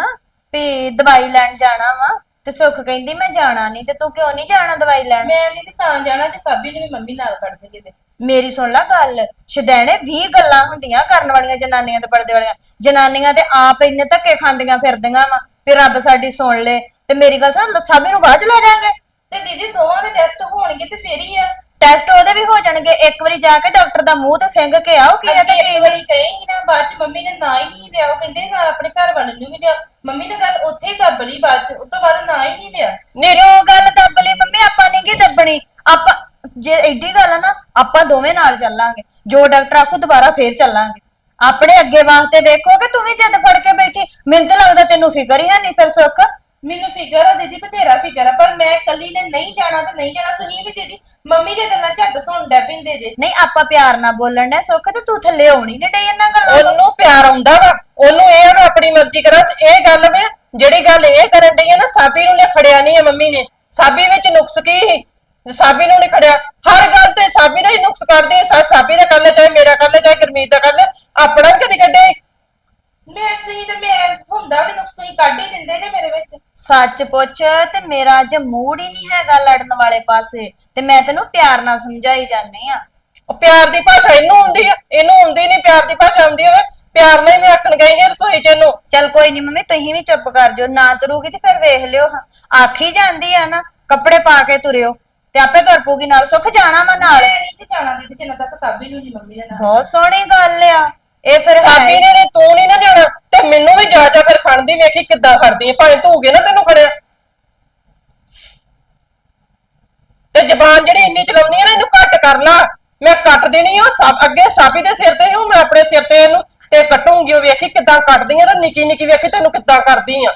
ਵੀ ਦਵਾਈ ਲੈਣ ਜਾਣਾ ਵਾ ਤੇ ਸੁੱਖ ਕਹਿੰਦੀ ਮੈਂ ਜਾਣਾ ਨਹੀਂ ਤੇ ਤੂੰ ਕਿਉਂ ਨਹੀਂ ਜਾਣਾ ਦਵਾਈ ਲੈਣ? ਮੈਂ ਦੀਦੀ ਤਾਂ ਜਾਣਾ ਜੇ ਸਾਬੀ ਨੂੰ ਵੀ ਮੰਮੀ ਨਾਲ ਕੱਢ ਦੇ ਕਿਤੇ। ਮੇਰੀ ਸੁਣ ਲੈ ਗੱਲ। ਸ਼ਦੈਣੇ 20 ਗੱਲਾਂ ਹੁੰਦੀਆਂ ਕਰਨ ਵਾਲੀਆਂ ਜਨਾਨੀਆਂ ਤੇ ਪਰਦੇ ਵਾਲੀਆਂ। ਜਨਾਨੀਆਂ ਤੇ ਆਪ ਇੰਨੇ ਧੱਕੇ ਖਾਂਦੀਆਂ ਫਿਰਦੀਆਂ ਵਾ ਫਿਰ ਰੱਬ ਸਾਡੀ ਸੁਣ ਲੇ। ਤੇ ਮੇਰੀ ਗੱਲ ਸੁਣ ਸਾਬੀ ਨੂੰ ਬਾਅਦ ਚ ਲੈ ਜਾਾਂਗੇ ਤੇ ਦੀਦੀ ਦੋਵਾਂ ਦੇ ਟੈਸਟ ਹੋਣਗੇ ਤੇ ਫੇਰ ਹੀ ਆ। ਟੈਸਟ ਉਹਦੇ ਵੀ ਹੋ ਜਾਣਗੇ ਇੱਕ ਵਾਰੀ ਜਾ ਕੇ ਡਾਕਟਰ ਦਾ ਮੂੰਹ ਤੇ ਸਿੰਗ ਕੇ ਆਓ ਕੀ ਆ ਤੇ ਅੱਗੇ ਕੀ ਇੱਕ ਵਾਰੀ ਕਹੇ ਹੀ ਨਾ ਬਾਅਦ ਚ ਮੰਮੀ ਨੇ ਨਾ ਹੀ ਨਹੀਂ ਲਿਆ ਉਹ ਕਹਿੰਦੇ ਨਾਲ ਆਪਣੇ ਘਰ ਵਾਲੇ ਨੂੰ ਵੀ ਲਿਆ। ਮੰਮੀ ਨੇ ਗੱਲ ਉੱਥੇ ਹੀ ਦੱਬ ਲਈ ਬਾਅਦ ਚ ਉਸ ਤੋਂ ਬਾਅਦ ਨਾ ਹੀ ਨਹੀਂ ਲਿਆ। ਨਹੀਂ ਉਹ ਗੱਲ ਦੱਬ ਲਈ ਮੰਮੀ ਆਪਾਂ ਨਹੀਂ ਗੀ ਦੱਬਣੀ। ਆਪਾਂ ਜੇ ਐਡੀ ਗੱਲ ਆ ਨਾ ਆਪਾਂ ਦੋਵੇਂ ਨਾਲ ਚੱਲਾਂਗੇ। ਜੋ ਡਾਕਟਰ ਆਖੂ ਦੁਬਾਰਾ ਫੇਰ ਚੱਲਾਂਗੇ। ਆਪਣੇ ਅੱਗੇ ਵਾਸਤੇ ਵੇਖੋ ਕਿ ਤੂੰ ਵੀ ਜਿੱਦ ਫੜ ਕੇ ਬੈਠੀ। ਮੈਨੂੰ ਤਾਂ ਲੱਗਦਾ ਤੈਨੂੰ ਫਿਕਰ ਹੀ ਹੈ ਨਹੀਂ ਫਿਰ ਸੁੱਖ। ਮੈਨੂੰ ਫਿਕਰ ਆ ਦੀਦੀ ਬਥੇਰਾ ਫਿਕਰ ਆ ਪਰ ਮੈਂ ਕੱਲੀ ਨੇ ਨਹੀਂ ਜਾਣਾ ਤੇ ਨਹੀਂ ਜਾਣਾ ਤੁਸੀਂ ਵੀ ਦੀਦੀ ਮੰਮੀ ਦੀਆਂ ਗੱਲਾਂ ਝੱਟ ਸੁਣ ਡੈ ਪਿੰਦੇ ਜੇ ਨਹੀਂ ਆਪਾਂ ਪਿਆਰ ਨਾਲ ਬੋਲਣ ਨੇ ਸੁੱਖ ਤੇ ਤੂੰ ਥੱਲੇ ਆਉਣੀ ਨਹੀਂ ਡਈ ਇਹਨਾਂ ਗੱਲਾਂ ਤੋਂ। ਉਹਨੂੰ ਪਿਆਰ ਆਉਂਦਾ ਵਾ ਉਹਨੂੰ ਇਹ ਆ ਮੈਂ ਆਪਣੀ ਮਰਜ਼ੀ ਕਰਾਂ ਤੇ ਇਹ ਗੱਲ ਵੇ ਜਿਹੜੀ ਗੱਲ ਇਹ ਕਰਨ ਡਈ ਆ ਨਾ ਸਾਬੀ ਨੂੰ ਨੇ ਖੜਿਆ ਨਹੀਂ ਆ ਮੰਮੀ ਨੇ ਸਾਬੀ ਵਿੱਚ ਨੁਕਸ ਕੀ ਸੀ ਤੇ ਸਾਬੀ ਨੂੰ ਨਹੀਂ ਖੜਿਆ ਹਰ ਗੱਲ ਤੇ ਸਾਬੀ ਦਾ ਹੀ ਨੁਕਸ ਕੱਢਦੇ ਆ। ਸਾ- ਸਾਬੀ ਦਾ ਕਰ ਲੈ ਚਾਹੇ ਮੇਰਾ ਕਰ ਲੈ ਚਾਹੇ ਗੁਰਮੀਤ ਦਾ ਕਰ ਲੈ ਆਪਣਾ ਵੀ ਕਦੀ ਕੱਢੇ ਮੈਂ ਤੁਸੀਂ ਤੇ ਮੈਂ ਹੁੰਦਾ ਵੀ ਨੁਕਸ ਤੁਸੀਂ ਕੱਢ ਹੀ ਦਿੰਦੇ ਨੇ ਮੇਰੇ ਵਿੱਚ। ਸੱਚ ਪੁੱਛ ਤੇ ਮੇਰਾ ਅੱਜ ਮੂਡ ਹੀ ਨਹੀਂ ਹੈਗਾ ਲੜਨ ਵਾਲੇ ਪਾਸੇ ਤੇ ਮੈਂ ਤੈਨੂੰ ਪਿਆਰ ਨਾਲ ਸਮਝਾਈ ਜਾਂਦੀ ਆ ਉਹ ਪਿਆਰ ਦੀ ਭਾਸ਼ਾ ਇਹਨੂੰ ਆਉਂਦੀ ਆ ਇਹਨੂੰ ਆਉਂਦੀ ਨਹੀਂ ਪਿਆਰ ਦੀ ਭਾਸ਼ਾ ਆਉਂਦੀ ਹੋਵੇ ਪਿਆਰ ਨਾਲ ਹੀ ਮੈਂ ਆਖਣ ਗਈ ਹਾਂ ਰਸੋਈ ਚ ਇਹਨੂੰ। ਚੱਲ ਕੋਈ ਨਹੀਂ ਮੰਮੀ ਤੁਸੀਂ ਵੀ ਚੁੱਪ ਕਰ ਜਾਓ ਨਾ ਤੁਰੂਗੀ ਤੇ ਫਿਰ ਵੇਖ ਲਿਓ ਹਾਂ। ਆਖੀ ਜਾਂਦੀ ਆ ਨਾ ਕੱਪੜੇ ਪਾ ਕੇ ਤੁਰਿਓ ਤੇ ਆਪੇ ਤੁਰ ਪੂਗੀ ਨਾਲ ਸੁੱਖ ਜਾਣਾ ਨਾਲ। ਮੈਂ ਨਹੀਂ ਤੇ ਜਾਣਾ ਦੀਦੀ ਜਿੰਨਾ ਤੱਕ ਸਾਬੀ ਨੂੰ ਨਹੀਂ ਮੰਮੀ ਦੇ ਨਾਲ ਬਹੁਤ ਸੋਹਣੀ ਗੱਲ ਆ। ਇਹ ਫਿਰ ਹੈ ਸਾਬੀ ਨੇ ਨੇ ਤੂੰ ਨਹੀਂ ਨਾ ਜਾਣਾ ਤੇ ਮੈਨੂੰ ਵੀ ਜਾ ਜਾ ਫਿਰ ਖੜਦੀ ਵੇਖੀ ਕਿੱਦਾਂ ਖੜਦੀ ਹੈ। ਭਾਵੇਂ ਧੂਗੇ ਨਾ ਤੈਨੂੰ ਖੜਿਆ ਤੇ ਜ਼ਬਾਨ ਜਿਹੜੀ ਇੰਨੀ ਚਲਾਉਣੀ ਹੈ ਨਾ ਇਹਨੂੰ ਘੱਟ ਕਰ ਲਾ। ਮੈਂ ਕੱਟ ਦੇਣੀ ਆ ਸਭ ਅੱਗੇ ਸਾਬੀ ਦੇ ਸਿਰ ਤੇ ਹੂੰ ਮੈਂ ਆਪਣੇ ਸਿਰ ਤੇ ਇਹਨੂੰ ਤੇ ਕੱਟੂਗੀ ਉਹ ਵੇਖੀ ਕਿੱਦਾਂ ਕੱਟਦੀ ਆ ਤੇ ਨਿੱਕੀ ਨਿੱਕੀ ਵੇਖੀ ਤੈਨੂੰ ਕਿੱਦਾਂ ਕਰਦੀ ਆ।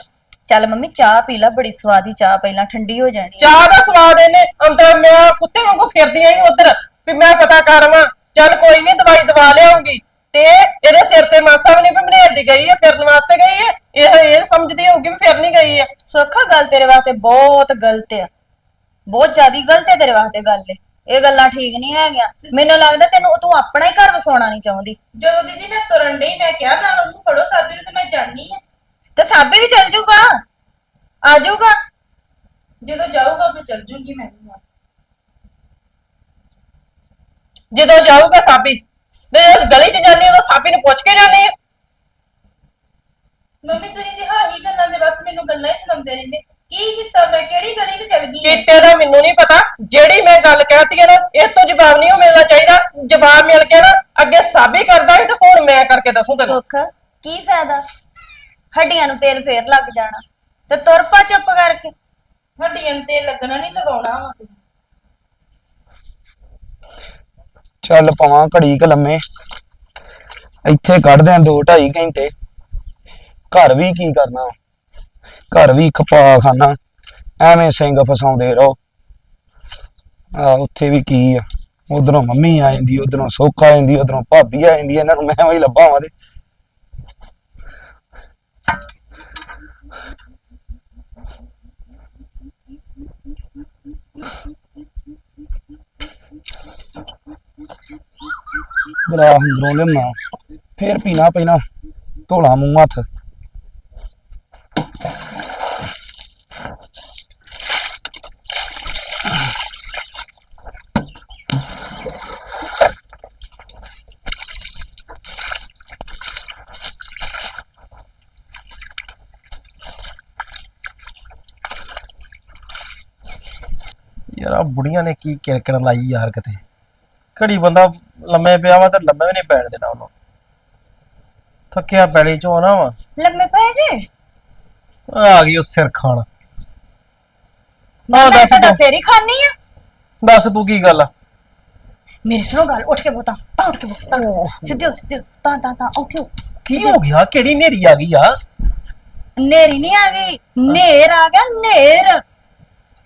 ਚੱਲ ਮੰਮੀ ਚਾਹ ਪੀ ਲੈ ਬੜੀ ਸਵਾਦੀ ਚਾਹ ਪਹਿਲਾਂ ਠੰਡੀ ਹੋ ਜਾਣੀ। ਚਾਹ ਦਾ ਸਵਾਦ ਇਹਨੇ ਅੰਦਰ ਮੈਂ ਕੁੱਤੇ ਵਾਂਗੂ ਫਿਰਦੀ ਆਈ ਉਧਰ ਵੀ ਮੈਂ ਪਤਾ ਕਰਾਵਾਂ ਚੱਲ ਕੋਈ ਨਹੀਂ ਦਵਾਈ ਦਵਾ ਲਿਆਉਂਗੀ। ਤੇ ਇਹਦੇ ਸਿਰ ਤੇ ਮਾਸਾ ਵੀ ਨਹੀਂ ਬਨੇਰ ਦੀ ਗਈ ਹੈ ਫਿਰਨ ਵਾਸਤੇ ਗਈ ਹੈ ਇਹ ਇਹ ਸਮਝਦੀ ਹੋਊਗੀ ਵੀ ਫਿਰ ਨਹੀਂ ਗਈ ਹੈ ਸੁੱਖਾ ਗੱਲ ਤੇਰੇ ਵਾਸਤੇ ਬਹੁਤ ਗਲਤ ਆ। ਬਹੁਤ ਜ਼ਿਆਦੀ ਗਲਤ ਹੈ ਤੇਰੇ ਵਾਸਤੇ ਗੱਲ ਇਹ। ਇਹ ਗੱਲਾਂ ਠੀਕ ਨਹੀਂ ਹੈਗੀਆਂ। ਮੈਨੂੰ ਲੱਗਦਾ ਤੈਨੂੰ ਤੂੰ ਆਪਣਾ ਹੀ ਘਰ ਵਸਾਉਣਾ ਨਹੀਂ ਚਾਹੁੰਦੀ। ਜਦੋਂ ਦੀਦੀ ਮੈਂ ਤੁਰਨ ਡਈ ਮੈਂ ਕਿਹਾ ਨਾਲ ਉਹਨੂੰ ਫੜੋ ਸਾਬੀ ਨੂੰ ਤੇ ਮੈਂ ਜਾਣੀ ਆ। ਤੇ ਸਾਬੀ ਵੀ ਚੱਲ ਜਾਊਗਾ ਆ ਜਾਊਗਾ ਜਦੋਂ ਜਾਊਗਾ ਉਦੋਂ ਚੱਲ ਜੂਗੀ ਮੈਂ ਵੀ ਨਾਲ। ਜਦੋਂ ਜਾਊਗਾ ਸਾਬੀ। ਤੇ ਇਸ ਗਲੀ 'ਚ ਜਾਂਦੀ ਉਦੋਂ ਸਾਬੀ ਨੂੰ ਪੁੱਛ ਕੇ ਜਾਂਦੀ ਹੈ? ਮੰਮੀ ਤੁਸੀਂ ਤੇ ਹਾਂ ਹੀ ਗੱਲਾਂ ਦੇ ਬਸ ਮੈਨੂੰ ਗੱਲਾਂ ਹੀ ਸੁਣਾਉਂਦੇ ਰਹਿੰਦੇ। ਕੀ ਕੀਤਾ ਮੈਂ? ਕਿਹੜੀ ਗਲੀ 'ਚ ਚਲ ਗਈ ਹਾਂ? ਕੀਤੇ ਦਾ ਮੈਨੂੰ ਨਹੀਂ ਪਤਾ। ਜਿਹੜੀ ਮੈਂ ਗੱਲ ਕਹਿਤੀ ਹੈ ਨਾ ਇਹ ਤੋਂ ਜਵਾਬ ਨਹੀਂ ਉਹ ਮਿਲਣਾ ਚਾਹੀਦਾ। ਜਵਾਬ ਮਿਲ ਕੇ ਨਾ ਅੱਗੇ ਸਾਬੀ ਕਰਦਾ ਹੈ ਤੇ ਹੁਣ ਮੈਂ ਕਰਕੇ ਦੱਸੂ ਤੈਨੂੰ ਸੁੱਖ ਕੀ ਫਾਇਦਾ? ਹੱਡੀਆਂ ਨੂੰ ਤੇਲ ਫੇਰ ਲੱਗ ਜਾਣਾ ਤੇ ਤੁਰ ਪਾ ਚੁੱਪ ਕਰਕੇ। ਹੱਡੀਆਂ ਨੂੰ ਤੇ ਲੱਗਣਾ ਨਹੀਂ ਲਵਾਉਣਾ ਵਾ ਤੁਸੀਂ ਚੱਲ ਪਵਾਂ ਘੜੀ ਕ ਲੰਮੇ। ਇੱਥੇ ਕੱਢਦੇ ਆ 2 2.5 ਘੰਟੇ। ਘਰ ਵੀ ਕੀ ਕਰਨਾ? ਘਰ ਵੀ ਖਪਾ ਖਾਨਾ। ਐਵੇਂ ਸਿੰਘ ਫਸਾਉਂਦੇ ਰਹੋ। ਆ ਉੱਥੇ ਵੀ ਕੀ ਆ? ਉਧਰੋਂ ਮੰਮੀ ਆ ਜਾਂਦੀ, ਉਧਰੋਂ ਸੁੱਖ ਆ ਜਾਂਦੀ, ਉਧਰੋਂ ਭਾਬੀ ਆ ਜਾਂਦੀ, ਇਹਨਾਂ ਨੂੰ ਮੈਂ ਵਈ ਲੱਭਾਵਾਂ ਤੇ। ਬਲਾ ਅੰਦਰੋਂ ਲਿਆਉਣਾ ਫੇਰ ਪੀਣਾ ਪੈਣਾ ਧੋਲਾ ਮੂੰਹ ਹੱਥ। ਯਾਰ ਬੁੜੀਆਂ ਨੇ ਕੀ ਕਿਰਕਣ ਲਾਈ ਯਾਰ ਕਿਤੇ। ਘੜੀ ਬੰਦਾ ਲੰਮੇ ਪਿਆ ਵਾ ਤੇ ਲੰਮੇ ਵੀ ਨਹੀਂ ਪੈਣ ਦੇਣਾ ਉਹਨੂੰ। ਥੱਕਿਆ ਪੈਲੀ ਚੋਂ ਆਉਣਾ ਵਾ। ਲੰਮੇ ਪਏ ਜੇ? ਆ ਗਈ ਉਹ ਸਿਰ ਖਾਣ। ਮੈਂ ਦੱਸ ਤੂੰ। ਸਿਰ ਹੀ ਖਾਨੀ ਆ। ਦੱਸ ਤੂੰ ਕੀ ਗੱਲ ਆ? ਮੇਰੀ ਸੁਣੋ ਗੱਲ ਉੱਠ ਕੇ ਬੋਤਾ ਤਾਂ ਉੱਠ ਕੇ ਬੋਤਾ। ਸਿੱਧੇ ਹੋ ਸਿੱਧੇ ਹੋ, ਤਾਂ ਤਾਂ ਤਾਂ ਉੱਠਿਓ ਕੀ ਹੋ ਗਿਆ? ਕਿਹੜੀ ਨੇਰੀ ਆ ਗਈ ਆ? ਨੇਰੀ ਨਹੀਂ ਆ ਗਈ ਨੇਰ ਆ ਗਿਆ ਨੇਰ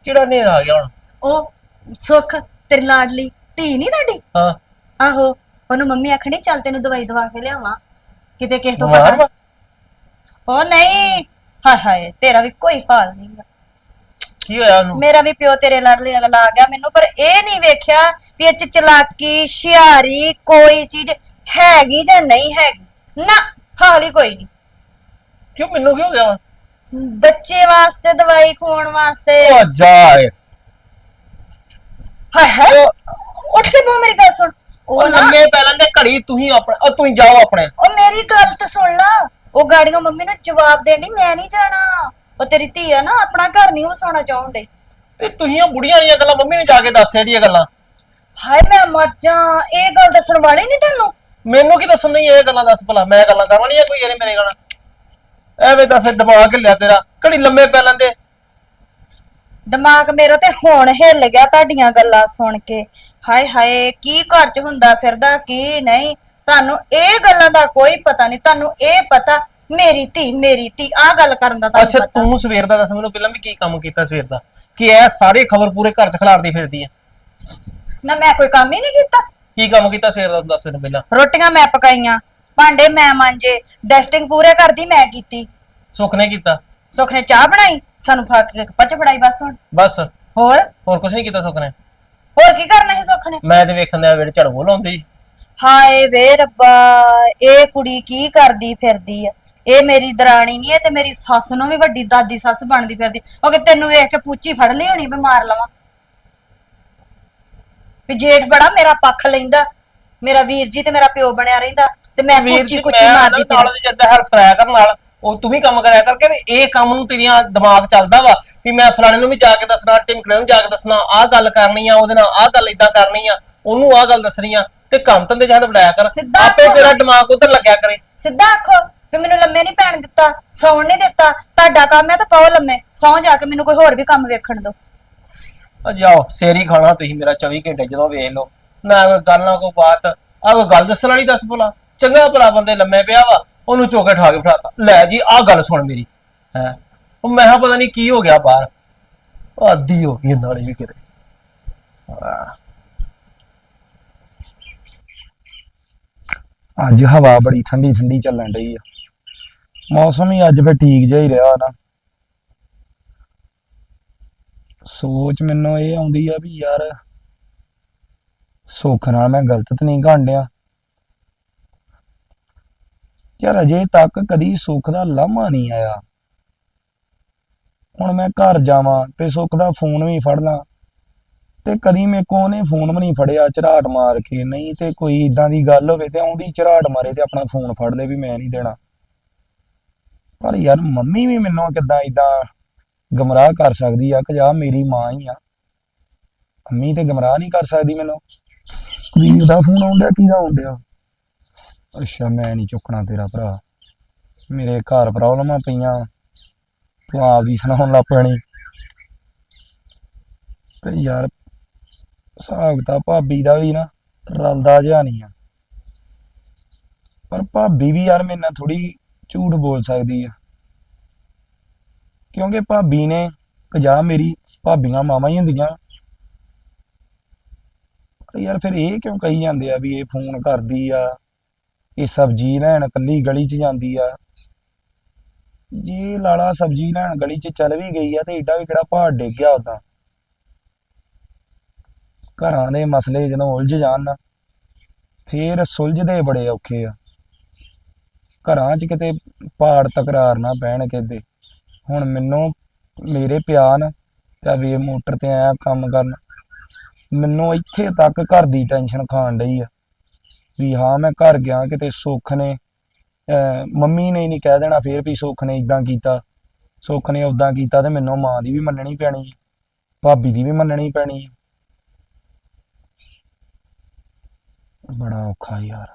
ਕਿਹੜਾ ਨੇਰ ਆ ਗਿਆ ਹੁਣ? ਉਹ ਸੁੱਖ ਤੇਰੀ ਲਾਡਲੀ ਧੀ ਨਹੀਂ ਤੁਹਾਡੀ? ਹਾਂ। ਆਹੋ ਉਹਨੂੰ ਮੰਮੀ ਆਖਣੀ ਚੱਲ ਤੈਨੂੰ ਦਵਾਈ ਦਵਾ ਕੇ ਲਿਆਵਾਂ। ਕਿਤੇ ਕਿਸੇ ਤੋਂ ਬਿਮਾਰ ਪਤਾ ਵਾ? ਉਹ ਨਹੀਂ ਹਾਏ ਹਾਏ ਤੇਰਾ ਵੀ ਕੋਈ ਹਾਲ ਨਹੀਂ ਗਾ। ਕੀ ਹੋਇਆ ਉਹਨੂੰ? ਮੇਰਾ ਵੀ ਪਿਓ ਤੇਰੇ ਲੜਲੇ ਅਗਲਾ ਆ ਗਿਆ ਮੈਨੂੰ ਪਰ ਇਹ ਨਹੀਂ ਵੇਖਿਆ ਵੀ ਇਹ ਚ ਚਲਾਕੀ ਸ਼ਿਆਰੀ ਕੋਈ ਚੀਜ਼ ਹੈਗੀ ਜਾਂ ਨਹੀਂ ਹੈਗੀ। ਨਾ ਹਾਲ ਹੀ ਕੋਈ ਨਹੀਂ। ਕਿਉਂ ਮੈਨੂੰ ਕੀ ਹੋ ਗਿਆ? ਵਾ ਬੱਚੇ ਵਾਸਤੇ ਦਵਾਈ ਖਵਾਉਣ ਵਾਸਤੇ। ਉਹ ਜਾ। ਹਾਏ ਹਾਏ ਉੱਠ ਕੇ ਬੋ ਮੇਰੀ ਗੱਲ ਸੁਣ। ਉਹ ਲੰਮੇ ਪਹਿਲਾਂ ਦੇ ਘੜੀ ਤੁਸੀਂ ਆਪਣੇ ਉਹ ਤੁਸੀਂ ਜਾਓ ਆਪਣੇ। ਉਹ ਮੇਰੀ ਗੱਲ ਤੇ ਸੁਣ ਲਾ। ਉਹ ਗਾੜੀਆਂ ਮੰਮੀ ਨੂੰ ਜਵਾਬ ਦੇਣੀ ਮੈਂ ਨਹੀਂ ਜਾਣਾ। ਉਹ ਤੇਰੀ ਧੀ ਆ ਨਾ ਆਪਣਾ ਘਰ ਨਹੀਂ ਵਸਾਉਣਾ ਚਾਹੁੰਦੇ ਤੇ ਤੁਸੀਂ ਉਹ ਬੁੜੀਆਂ ਵਾਲੀਆਂ ਗੱਲਾਂ ਮੰਮੀ ਨੂੰ ਜਾ ਕੇ ਦੱਸ ਜਿਹੜੀਆਂ ਗੱਲਾਂ। ਹਾਏ ਮੈਂ ਮਰ ਜਾ ਇਹ ਗੱਲ ਦੱਸਣ ਵਾਲੀ ਨਹੀਂ ਤੈਨੂੰ? ਮੈਨੂੰ ਕੀ ਦੱਸਣ ਨਹੀਂ ਇਹ ਗੱਲਾਂ ਦੱਸ ਭਲਾ ਮੈਂ ਗੱਲਾਂ ਕਰਵਾਂ ਨਹੀਂ ਕੋਈ ਇਹਨੇ ਮੇਰੇ ਨਾਲ? ਐਵੇਂ ਦੱਸ ਦਿਮਾਗ ਹਿੱਲਿਆ ਤੇਰਾ। ਘੜੀ ਲੰਮੇ ਪੈ ਲੈਂਦੇ ਦਿਮਾਗ ਮੇਰਾ ਤੇ ਹੁਣ ਹਿੱਲ ਗਿਆ ਤੁਹਾਡੀਆਂ ਗੱਲਾਂ ਸੁਣ ਕੇ। ਹਾਏ ਹਾਏ ਕੀ ਘਰ 'ਚ ਹੁੰਦਾ ਫਿਰਦਾ ਕੀ ਨਹੀਂ? ਤੁਹਾਨੂੰ ਇਹ ਗੱਲਾਂ ਦਾ ਕੋਈ ਪਤਾ ਨਹੀਂ ਤੁਹਾਨੂੰ ਇਹ ਪਤਾ ਮੇਰੀ ਧੀ ਮੇਰੀ ਧੀ ਆ ਗੱਲ ਕਰਨ ਦਾ ਅੱਛਾ ਤੁਹਾਨੂੰ ਪਤਾ। ਤੂੰ ਸਵੇਰ ਦਾ ਦੱਸ ਮੈਨੂੰ ਪਹਿਲਾਂ ਵੀ ਕੀ ਕੰਮ ਕੀਤਾ ਸਵੇਰ ਦਾ? ਕਿ ਇਹ ਸਾਰੇ ਖਬਰ ਪੂਰੇ ਘਰ ਚ ਖਿਲਾਰਦੀ ਫਿਰਦੀ ਹੈ? ਨਾ ਮੈਂ ਕੋਈ ਕੰਮ ਹੀ ਨਹੀਂ ਕੀਤਾ। ਕੀ ਕੰਮ ਕੀਤਾ ਸਵੇਰ ਦਾ ਤੂੰ ਦੱਸ ਮੈਨੂੰ ਪਹਿਲਾਂ। ਰੋਟੀਆਂ ਮੈਂ ਪਕਾਈਆਂ ਭਾਂਡੇ ਮੈਂ ਮਾਂਜੇ ਡਸਟਿੰਗ ਪੂਰੇ ਕਰਦੀ ਮੈਂ ਕੀਤੀ। ਸੁੱਖ ਨੇ ਕੀਤਾ? ਸੁੱਖ ਨੇ ਚਾਹ ਬਣਾਈ? ਸਾਨੂੰ ਫਾ ਕੇ ਪੱਚ ਫੜਾਈ ਬਸ ਹੁਣ। ਬਸ। ਹੋਰ? ਹੋਰ ਕੁਝ ਨਹੀਂ ਕੀਤਾ ਸੁੱਖ ਨੇ। ਹੋਰ ਕੀ ਕਰਨਾ ਸੀ ਸੁੱਖ ਨੇ? ਮੈਂ ਤੇ ਵੇਖਣ ਦੇ ਵੇੜੇ ਝੜਗੋ ਲਾਉਂਦੀ ਹਾਏ ਵੇ ਰੱਬਾ ਇਹ ਕੁੜੀ ਕੀ ਕਰਦੀ ਫਿਰਦੀ ਆ? ਇਹ ਮੇਰੀ ਦਰਾਣੀ ਨਹੀਂ ਇਹ ਤੇ ਮੇਰੀ ਸੱਸ ਨੂੰ ਵੀ ਵੱਡੀ ਦਾਦੀ ਸੱਸ ਬਣਦੀ ਫਿਰਦੀ। ਉਹ ਕਿ ਤੈਨੂੰ ਵੇਖ ਕੇ ਪੂਚੀ ਫੜ ਲਈ ਹੋਣੀ ਵੀ ਮਾਰ ਲਵਾਂ? ਵੀ ਜੇਠ ਬੜਾ ਮੇਰਾ ਪੱਖ ਲੈਂਦਾ। ਮੇਰਾ ਵੀਰ ਜੀ ਤੇ ਮੇਰਾ ਪਿਓ ਬਣਿਆ ਰਹਿੰਦਾ। ਤੇ ਮੈਂ ਵੀਰ ਕੁੱਚੀ ਮਾਰਦੀ ਨਾਲ ਫਿਰਾਂ ਦੇ ਜਿੱਦਾਂ ਹੈਲਪ ਕਰਾਇਆ ਕਰਨ ਨਾਲ। ਉਹ ਤੂੰ ਵੀ ਕੰਮ ਕਰਿਆ ਕਰਕੇ ਤੇ ਇਹ ਕੰਮ ਨੂੰ ਤੇਰੀਆਂ ਦਿਮਾਗ ਚੱਲਦਾ ਵਾ ਵੀ ਮੈਂ ਫਲਾਣੇ ਨੂੰ ਵੀ ਜਾ ਕੇ ਦੱਸਣਾ ਟਿਮਕੜੇ ਨੂੰ ਜਾ ਕੇ ਦੱਸਣਾ ਆਹ ਗੱਲ ਕਰਨੀ ਆ ਉਹਦੇ ਨਾਲ ਆਹ ਗੱਲ ਇਦਾਂ ਕਰਨੀ ਆ ਉਹਨੂੰ ਆਹ ਗੱਲ ਦੱਸਣੀ ਆ ਤੇ ਕੰਮ ਧੰਦੇ ਜਹਦ ਵੜਾਇਆ ਕਰ। ਸਿੱਧਾ ਆਪੇ। ਤੇਰਾ ਦਿਮਾਗ ਉਧਰ ਲੱਗਿਆ ਕਰੇ। ਸਿੱਧਾ ਆਖੋ ਵੀ ਮੈਨੂੰ ਲੰਮੇ ਨਹੀਂ ਪੈਣ ਦਿੱਤਾ ਸੌਣ ਨਹੀਂ ਦਿੱਤਾ ਤੁਹਾਡਾ ਕੰਮ ਹੈ ਤਾਂ ਪਾਓ ਲੰਮੇ ਸੌਂ ਜਾ ਕੇ ਮੈਨੂੰ ਕੋਈ ਹੋਰ ਵੀ ਕੰਮ ਵੇਖਣ ਦਿਓ। ਆ ਜਾਓ ਸੇਰੀ ਖਾਣਾ ਤੁਸੀਂ ਮੇਰਾ 24 ਘੰਟੇ ਜਦੋਂ ਵੇਖ ਲਓ। ਨਾ ਕੋਈ ਗੱਲ ਨਾ ਕੋਈ ਬਾਤ। ਆ ਕੋਈ ਗੱਲ ਦੱਸਣ ਵਾਲੀ ਦੱਸ ਭਲਾ। ਚੰਗਾ ਭਲਾ ਬੰਦੇ ਲੰਮੇ ਪਿਆ ਵਾ। ਉਹਨੂੰ ਚੋਕੇ ਠਾ ਕੇ ਬਿਠਾਤਾ। ਲੈ ਜੀ, ਆਹ ਗੱਲ ਸੁਣ ਮੇਰੀ। ਹੈ? ਉਹ ਮੈਂ ਕਿਹਾ ਪਤਾ ਨਹੀਂ ਕੀ ਹੋ ਗਿਆ ਬਾਹਰ। ਆਦੀ ਹੋ ਗਈ ਨਾਲੇ ਵੀ ਕਿਤੇ। ਅੱਜ ਹਵਾ ਬੜੀ ਠੰਡੀ ਠੰਡੀ ਚੱਲਣ ਡਈ ਆ। ਮੌਸਮ ਹੀ ਅੱਜ ਫੇ ਠੀਕ ਜਿਹਾ ਹੀ ਰਿਹਾ ਨਾ। ਸੋਚ ਮੈਨੂੰ ਇਹ ਆਉਂਦੀ ਆ ਵੀ ਯਾਰ, ਸੁੱਖ ਨਾਲ ਮੈਂ ਗਲਤ ਤਾਂ ਨਹੀਂ ਕਾਂਡਿਆ ਯਾਰ ਅਜੇ ਤੱਕ ਕਦੀ ਸੁੱਖ ਦਾ ਲਾਮਾ ਨਹੀਂ ਆਇਆ। ਹੁਣ ਮੈਂ ਘਰ ਜਾਵਾਂ ਤੇ ਸੁੱਖ ਦਾ ਫੋਨ ਵੀ ਫੜ ਲਾਂ ਤੇ ਕਦੀ ਮੇਰੇ ਕੋ ਉਹਨੇ ਫੋਨ ਵੀ ਨਹੀਂ ਫੜਿਆ, ਝਰਾਟ ਮਾਰ ਕੇ। ਨਹੀਂ ਤੇ ਕੋਈ ਇਦਾਂ ਦੀ ਗੱਲ ਹੋਵੇ ਤੇ ਆਉਂਦੀ ਝਰਾਟ ਮਾਰੇ ਤੇ ਆਪਣਾ ਫੋਨ ਫੜ ਲੇ ਵੀ ਮੈਂ ਨਹੀਂ ਦੇਣਾ। ਪਰ ਯਾਰ ਮੰਮੀ ਵੀ ਮੈਨੂੰ ਕਿਦਾਂ ਇਦਾਂ ਗਮਰਾਹ ਕਰ ਸਕਦੀ ਆ ਕਿ ਜਾ ਮੇਰੀ ਮਾਂ ਹੀ ਆ। ਮੰਮੀ ਤੇ ਗਮਰਾਹ ਨਹੀਂ ਕਰ ਸਕਦੀ ਮੈਨੂੰ। ਵੀਰ ਦਾ ਫੋਨ ਆਉਂਦਾ ਕਿਹਦਾ ਆਉਂਦਾ ਅੱਛਾ, ਮੈਂ ਨਹੀਂ ਚੁੱਕਣਾ ਤੇਰਾ ਭਰਾ। ਮੇਰੇ ਘਰ ਪ੍ਰੋਬਲਮਾਂ ਪਈਆਂ। ਤੂੰ ਆਪ ਦੀ ਸੁਣਾਉਣ ਲੱਗ ਪੈਣੀ। ਤੇ ਯਾਰ, ਹਿਸਾਬ ਤਾਂ ਭਾਬੀ ਦਾ ਵੀ ਨਾ, ਰਲਦਾ ਜਿਹਾ ਨਹੀਂ ਆ। ਪਰ ਭਾਬੀ ਵੀ ਯਾਰ ਮੇਰੇ ਨਾਲ ਥੋੜੀ ਝੂਠ ਬੋਲ ਸਕਦੀ ਆ। ਕਿਉਂਕਿ ਭਾਬੀ ਨੇ ਕਜਾ ਮੇਰੀ ਭਾਬੀਆਂ ਮਾਵਾਂ ਹੀ ਹੁੰਦੀਆਂ। ਪਰ ਯਾਰ ਫਿਰ ਇਹ ਕਿਉਂ ਕਹੀ ਜਾਂਦੇ ਆ ਵੀ ਇਹ ਫੋਨ ਕਰਦੀ ਆ? ਇਹ ਸਬਜ਼ੀ ਲੈਣ ਕੱਲੀ ਗਲੀ 'ਚ ਜਾਂਦੀ ਆ। ਜੇ ਲਾਲਾ ਸਬਜ਼ੀ ਲੈਣ ਗਲੀ 'ਚ ਚੱਲ ਵੀ ਗਈ ਆ ਤੇ ਏਡਾ ਵੀ ਕਿਹੜਾ ਪਹਾੜ ਡਿੱਗ ਗਿਆ ਉਦਾਂ ਘਰਾਂ ਦੇ ਮਸਲੇ ਜਦੋਂ ਉਲਝ ਜਾਣ ਨਾ, ਫੇਰ ਸੁਲਝਦੇ ਬੜੇ ਔਖੇ ਆ। ਘਰਾਂ 'ਚ ਕਿਤੇ ਪਹਾੜ ਤਕਰਾਰ ਨਾ ਪੈਣ ਕਿਤੇ। ਹੁਣ ਮੈਨੂੰ, ਮੇਰੇ ਪਿਆਨ ਤੇ ਵੇ ਮੋਟਰ ਤੇ ਆਇਆ ਕੰਮ ਕਰਨ। ਮੈਨੂੰ ਇੱਥੇ ਤੱਕ ਘਰ ਦੀ ਟੈਨਸ਼ਨ ਖਾਣ ਡਈ ਆ। ਵੀ ਹਾਂ, ਮੈਂ ਘਰ ਗਿਆ ਕਿਤੇ ਸੁੱਖ ਨੇ। ਅਹ ਮੰਮੀ ਨੇ ਨਹੀਂ ਕਹਿ ਦੇਣਾ ਫੇਰ ਵੀ ਸੁੱਖ ਨੇ ਇਦਾਂ ਕੀਤਾ। ਸੁੱਖ ਨੇ ਉਦਾਂ ਕੀਤਾ ਤੇ ਮੈਨੂੰ ਮਾਂ ਦੀ ਵੀ ਮੰਨਣੀ ਪੈਣੀ ਭਾਬੀ ਦੀ ਵੀ ਮੰਨਣੀ ਪੈਣੀ ਆ ਬੜਾ ਔਖਾ ਯਾਰ।